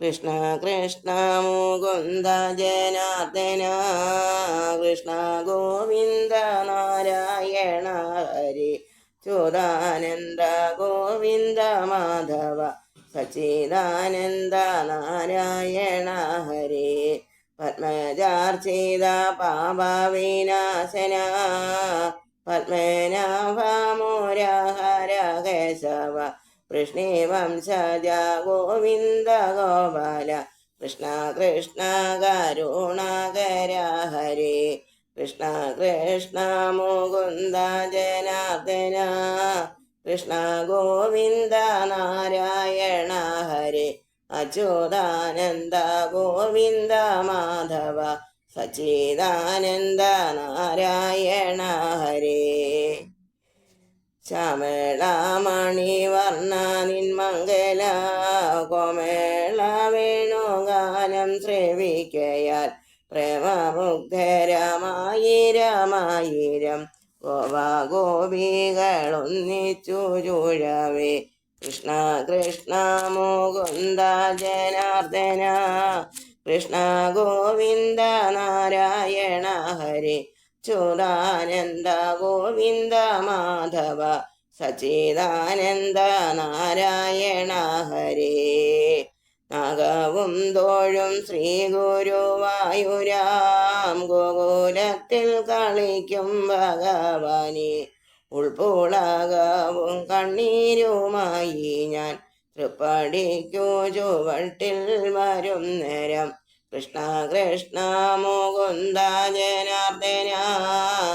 കൃഷ്ണ കൃഷ്ണ മുകുന്ദ ജനാർദ്ദന കൃഷ്ണ ഗോവിന്ദ നാരായണ ഹരി ചോദാനന്ദ ഗോവിന്ദ മാധവ സച്ചിദാനന്ദ നാരായണ ഹരി പത്മജാർച്ചിത പാപവിനാശന പത്മനാഭമോര ഹര കേശവ വൃഷ്ണിവംശജ ഗോവിന്ദ ഗോപാല. കൃഷ്ണ കൃഷ്ണ കരുണാകര ഹരേ. കൃഷ്ണ കൃഷ്ണ മുകുന്ദ ജനാർദ്ദന. കൃഷ്ണ ഗോവിന്ദ നാരായണ ഹരേ. അച്യുതാനന്ദ ഗോവിന്ദ മാധവ. സച്ചിദാനന്ദ നാരായണ ഹരേ. ശ്യാമളാമണി വർണ നിന്മംഗല കോമേള വേണുകാലം ശ്രവിക്കയാൽ പ്രേമമുഗ്ധരമായിരമായിരം ഗോപാഗോപികളൊന്നിച്ചു ചൂഴവേ കൃഷ്ണ കൃഷ്ണ മുകുന്ദ ജനാർദ്ദന കൃഷ്ണ ഗോവിന്ദ നാരായണ ഹരി. ചൂടാനന്ദ ഗോവിന്ദ മാധവ സച്ചിദാനന്ദ നാരായണ ഹരേ. നാഗവും തോഴും ശ്രീ ഗുരുവായുരാം ഗോകുലത്തിൽ കളിക്കും ഭഗവാനെ. ഉൾപുളകവും കണ്ണീരുമായി ഞാൻ തൃപ്പടിക്കു ചുവട്ടിൽ വരും നേരം കൃഷ്ണ കൃഷ്ണ മുകുന്ദ ജനാർദ്ദന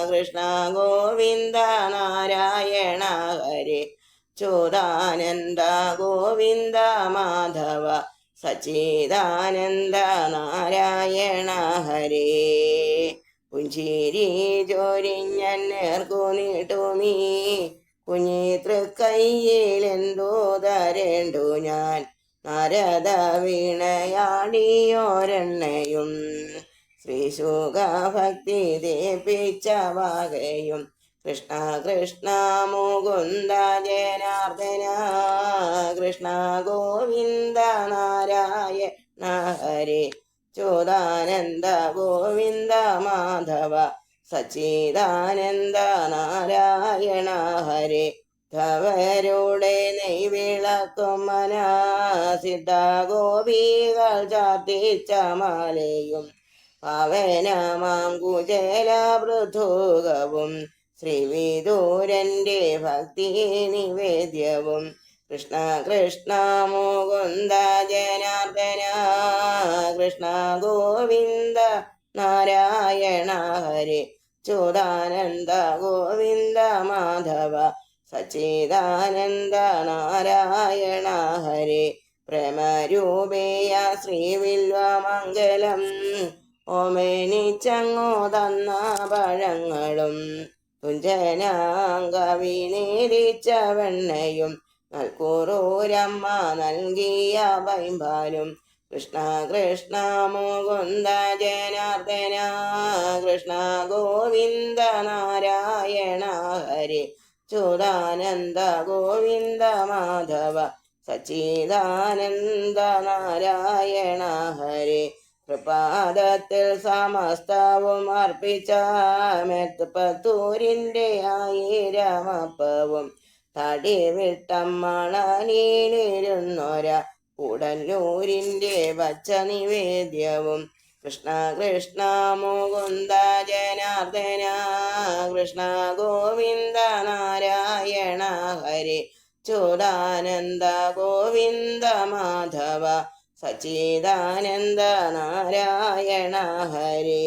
കൃഷ്ണ ഗോവിന്ദ നാരായണ ഹരി ചോദാനന്ദ ഗോവിന്ദ മാധവ സച്ചിദാനന്ദ നാരായണ ഹരി. പുഞ്ചിരി ജോരിഞ്ഞൻ നേർക്കു നീട്ടുമീ കുഞ്ഞി തൃക്കയ്യിലെന്തോ തരേണ്ടു ഞാൻ. നരത വീണയാടിയോരെണ്ണയും ശ്രീശുഖ ഭക്തി ദേപിച്ച വകയും കൃഷ്ണ കൃഷ്ണ മുകുന്ദ ജനാർദ്ദന കൃഷ്ണ ഗോവിന്ദ നാരായണ ഹരി ചോദാനന്ദ ഗോവിന്ദ മാധവ സച്ചിദാനന്ദ നാരായണ ഹരേ. ധവരുടെ നെയ്വിളക്കും മനാസിദ്ധ ഗോപികൾ ചാർത്തിച്ച മാലയും അവനമാം കുചേല പൃഥുകവും ശ്രീവിദൂരന്റെ ഭക്തി നിവേദ്യവും. കൃഷ്ണ കൃഷ്ണ മുകുന്ദ ജനാർദ്ദന കൃഷ്ണ ഗോവിന്ദ നാരായണ ഹരി ചോദാനന്ദ ഗോവിന്ദ മാധവ സച്ചിദാനന്ദ നാരായണ ഹരി പ്രേമരൂപേയ ശ്രീവില്വമംഗലം. ഓമേനിച്ചങ്ങോ തന്ന പഴങ്ങളും തുഞ്ചനാങ്കവി നേരിച്ച വെണ്ണയും നൽകൂറൂരമ്മ നൽകിയ പൈമ്പാലും. കൃഷ്ണ കൃഷ്ണ മുകുന്ദ ജനാർദ്ദന കൃഷ്ണ ഗോവിന്ദ നാരായണ ഹരി ചോദാനന്ദ ഗോവിന്ദ മാധവ സച്ചിദാനന്ദ നാരായണ ഹരി പ്രപാദത്തിൽ സമസ്തവും അർപ്പിച്ച മെത്തുപത്തൂരിന്റെ ആയിരമപ്പവും തടി വിട്ടമ്മണലിരുന്നൊര ഉടല്ലൂരിന്റെ പച്ച നിവേദ്യവും കൃഷ്ണ കൃഷ്ണ മുകുന്ദ ജനാർദ്ദന കൃഷ്ണ ഗോവിന്ദ നാരായണ ഹരി ചോദാനന്ദ ഗോവിന്ദ മാധവ സച്ചിദാനന്ദ നാരായണ ഹരി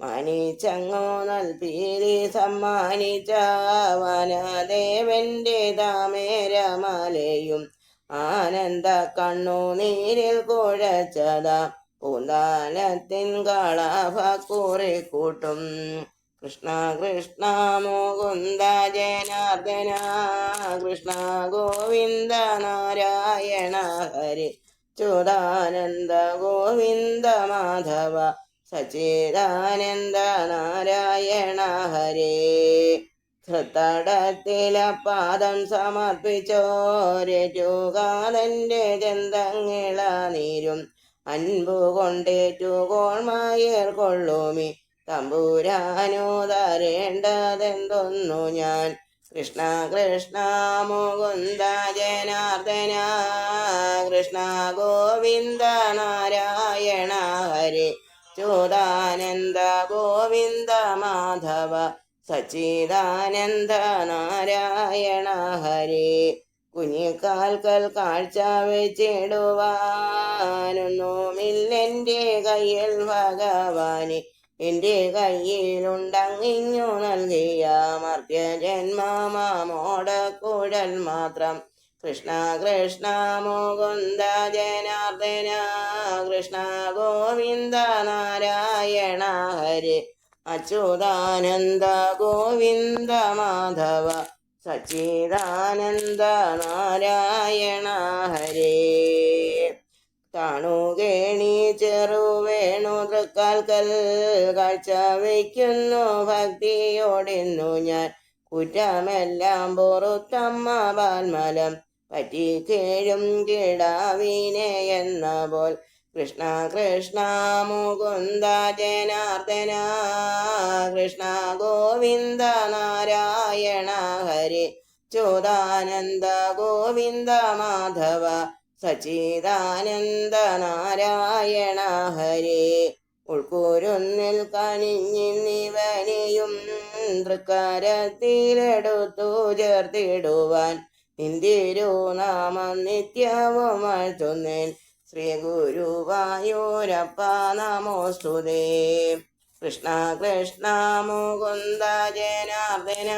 മണിച്ചങ്ങോ നൽപീലി സമ്മാനിച്ച വനദേവന്റെ താമേരമലയും ആനന്ദ കണ്ണു നീരിൽ കുഴച്ചതാ. പൂന്താനത്തിൻ കാളാഭക്കൂറി കൂട്ടും. കൃഷ്ണ കൃഷ്ണ മുകുന്ദ ജനാർദ്ദന കൃഷ്ണ ഗോവിന്ദ നാരായണ ഹരി ചോദാനന്ദ ഗോവിന്ദ മാധവ സച്ചിദാനന്ദ നാരായണ ഹരേ. ഹൃത്തടത്തിലെ പാദം സമർപ്പിച്ചോരറ്റുകാതന്റെ ചെന്തങ്ങിള നീരും. അൻപു കൊണ്ടേറ്റുകോൾമായർ കൊള്ളുമി. തമ്പുരാനു തരേണ്ടതെന്തൊന്നു ഞാൻ. കൃഷ്ണ കൃഷ്ണ മുകുന്ദ ജനാർദ്ദന കൃഷ്ണ ഗോവിന്ദ നാരായണ ഹരി. ചോദാനന്ദ ഗോവിന്ദ മാധവ. സച്ചിദാനന്ദ നാരായണ ഹരി. കുഞ്ഞിക്കാൽക്കൽ കാഴ്ച വെച്ചിടുവാനൊന്നുമില്ലെന്റെ കയ്യിൽ ഭഗവാനെ എന്റെ കയ്യിലുണ്ടങ്ങിഞ്ഞു നൽകിയ മർത്യ കുഴൽ മാത്രം. കൃഷ്ണ കൃഷ്ണ മുകുന്ദ ജനാർദ്ദന കൃഷ്ണ ഗോവിന്ദ നാരായണ ഹരി അച്യുതാനന്ദ ഗോവിന്ദ മാധവ സച്ചിദാനന്ദ നാരായണ ഹരേ താണുകേണി ചെറുവേണു തൃക്കാൽക്കൽ കാഴ്ച വയ്ക്കുന്നു ഭക്തിയോടിന്നു ഞാൻ. കുറ്റമെല്ലാം പൊറുത്തമ്മ പാൽമലം പറ്റി കേഴും കിടാവിനെ എന്ന പോൽ കൃഷ്ണ കൃഷ്ണ മുകുന്ദ ജനാർദ്ദന കൃഷ്ണ ഗോവിന്ദ നാരായണ ഹരി ചോദാനന്ദ ഗോവിന്ദ മാധവ സച്ചിദാനന്ദ നാരായണ ഹരി. ഉൾക്കൂരുന്നിൽ കനിഞ്ഞിന്നിവനെയും തൃക്കാരത്തിലെടുത്തു ചേർത്തിടുവാൻ നിന്തിരുനാമം നിത്യവും വാഴ്ത്തുന്നേൻ ശ്രീ ഗുരുവായൂരപ്പ നമോസ്തുതേ കൃഷ്ണ കൃഷ്ണ മുകുന്ദ ജനാർദ്ദന.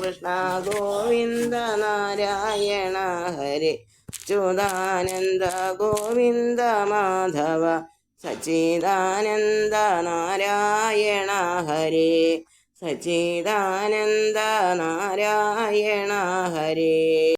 കൃഷ്ണ ഗോവിന്ദ നാരായണ ഹരി. ചുദാനന്ദ ഗോവിന്ദ മാധവ. സച്ചിദാനന്ദ നാരായണ ഹരി. സച്ചിദാനന്ദ നാരായണ ഹരേ.